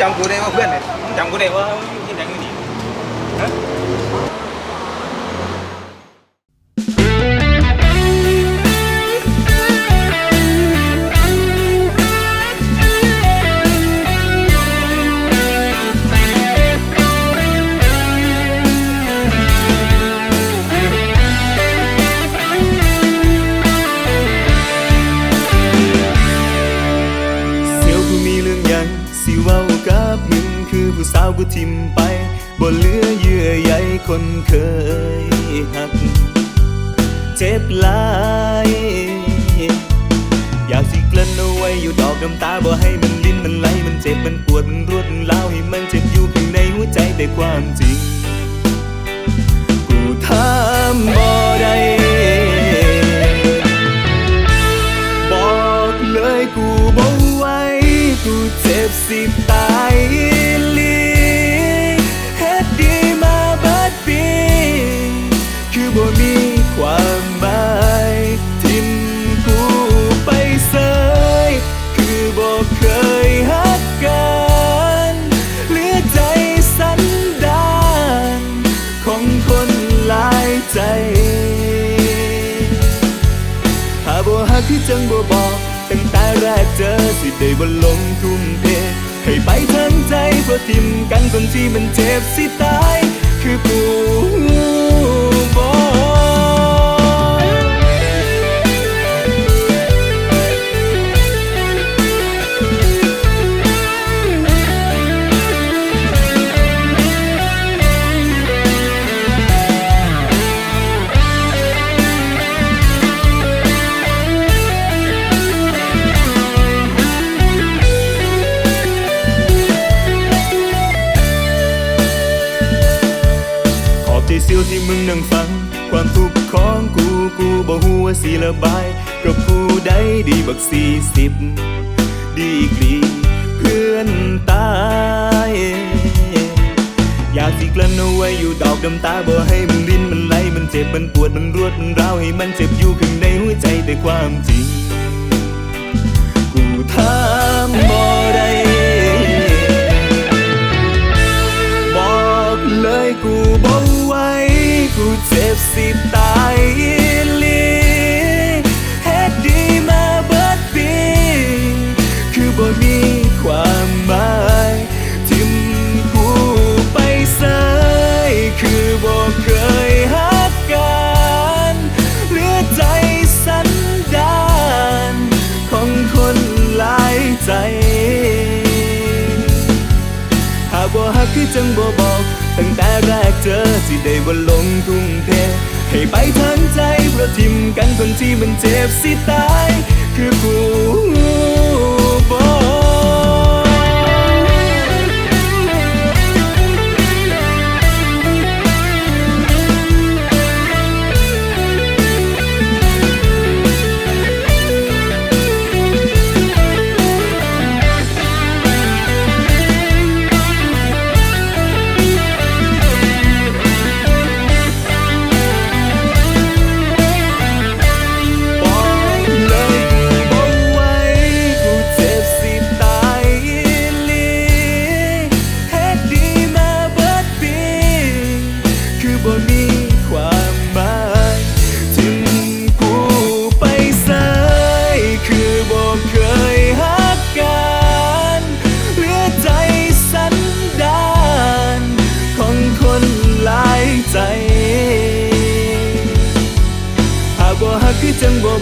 จำกูได้ว่าเพื่อนเนี่ยมึงจำกูได้ว่าอยู่ที่ไหนอยู่นี่ฮะ คือผู้สาวกูทิมไปบ่เหลือเยื่อใยคนเคยหัก เจ็บหลาย อยากสิกลั้นเอาไว้อยู่ดอกน้ำตาบ่ให้มันลิ้นมันไหลมันเจ็บมันปวดมันรวดมันล้าวให้มันเจ็บอยู่ข้างในหัวใจแต่ความจริง จังบ่บอกตั้งแต่แรกเจอสิได้บ่ลงทุ่มเทให้ไปทั้งใจเพื่อทิมกันคนที่มันเจ็บสิตายคือกู อบใจเสียวที่มึงนั่งฟัง ความทุกข์ของกูกูบ่ฮู้ว่าสิระบายกับผู้ใดดีบักสี่สิบดีกรีเพื่อนตายอยากสิกลั้นเอาไว้อยู่ดอกน้ำตาบ่ให้มันลิ้นมันไหลมันเจ็บมันปวดมันรวดมันร้าวให้มันเจ็บอยู่ข้างในหัวใจแต่ความจริง คือจังบ่บอกตั้งแต่แรกเจอที่ได้บ่ลงทุ่มเท ให้ไปทั้งใจเพราะทิมกันคนที่มันเจ็บสิตาย คือกู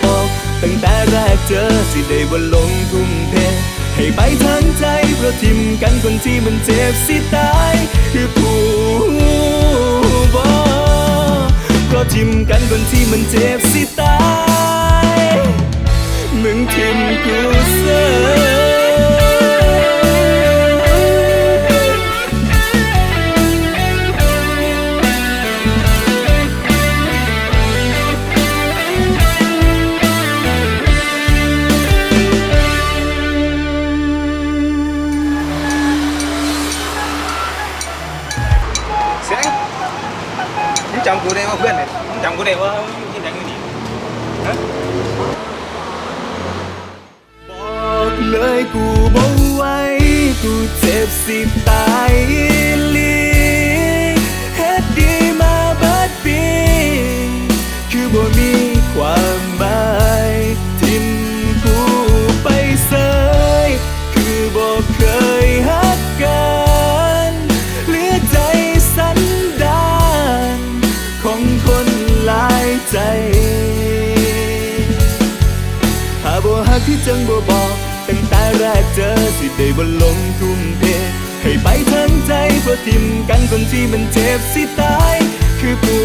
บอก ตั้งแต่แรกเจอสิได้บ่ลงทุ่มเทให้ไปทั้งใจเพราะทิมกันคนที่มันเจ็บสิตายคือผู้บอกเพราะทิมกันคนที่มันเจ็บสิตายมึงทิมกูเสย จำกูได้ว่าเพื่อนเนี่ยมึงจำกูได้ว่าอยู่ที่ไหนอยู่นี่ฮะบอกเลยกูบ่ไหวกูเจ็บสิตาย พี่จังบ่บอกตั้งแต่แรกเจอสิได้บ่ลงทุ่มเทให้ไปทั้งใจเพื่อทิมกันคนที่มันเจ็บสิตายคือกู